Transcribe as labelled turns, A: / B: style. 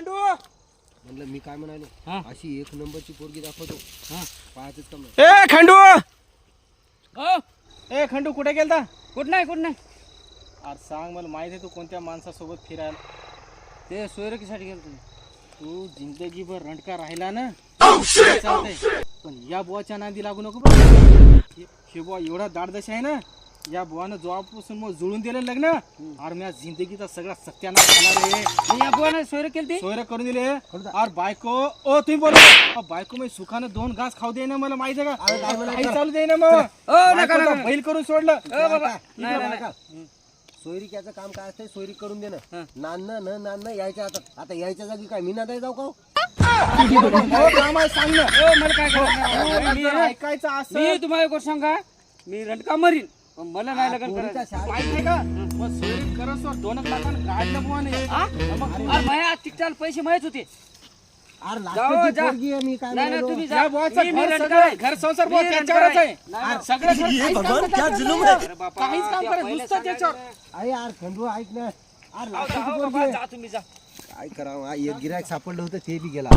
A: म्हणलं मी काय म्हणालो. अशी एक नंबरची पोरगी दाखवतो.
B: हा.
A: काम नाही.
C: ए खंडू!
B: हो.
C: ए खंडू कुठे गेलता?
B: कुठं नाही कुठं नाही.
C: अरे सांग मला माहीत आहे तू कोणत्या माणसासोबत फिरायला.
B: ते सोयरकीसाठी गेलो तुम्ही
C: तू जिंदगीभर रंडका राहिला ना चालतंय. पण या बुवाच्या नांदी लागू नको बरं. हे- हे बुवा एवढा दाडदश आहे ना या बुवानं जेव्हापासून मग जुळून दिलं लग्न अरे मी जिंदगीचा सगळा सत्यानाश झाला रे
B: मी या बुवाने सोयर केली ती?
C: सोयरे करून दिले. अरे बायको ओ तुम्ही बोला बायको मी सुखानं दोन घास खाऊ दे ना मला माहिती आहे का? काही चालू दे ना मग
B: नका,
C: बायकोचा
B: नका.
C: बैल करून सोडलं.
A: इकडे
B: नाही
A: काम काय असतंय? सोयरी करून
B: हा.
A: देणं नाणं न नाणं यायच्या आता आता यायच्या जागी काय मी नादाय जाऊ का हो?
C: हो, काम आहे सांग ना.
B: हो, मला काय करायचं?
C: मी
B: मी
C: ऐकायचं असं.
B: मी तुम्हाला एक गोष्ट सांगा. मी रंडका मरीन. पण मला नाही लग्न करायचं.
A: शाळेत-
C: माहीत आहे का? मग सोयरी करत दोन लाखानं काढलं बुवाने
B: हा? अरे माझ्या तिकटाल पैसे माहीत होते.
A: अरे
B: जाओ,
A: लास्टची
B: जा.
A: पोरगी आहे मी काय
B: नाही नाही
A: म्हणालो?
B: तुम्ही जा.
C: या बुवाचं
B: मी- मी
C: घर सगळं संसार
B: मी
C: बुवा
B: रंडका
C: त्याच्यावरच आहे.
B: नाही,
C: सगळं घर काहीच काम करत नाही.
B: अरे बापा,
C: काहीच काम
B: त्या
C: करत
B: पहिले
C: नुसतं त्याच्यावर.
B: सांगायचं.
A: अरे यार खंडू ऐक ना. अरे पोरगी आहे. काय करावं? हा, एक गिरायक सापडलं होतं ते बी गेला.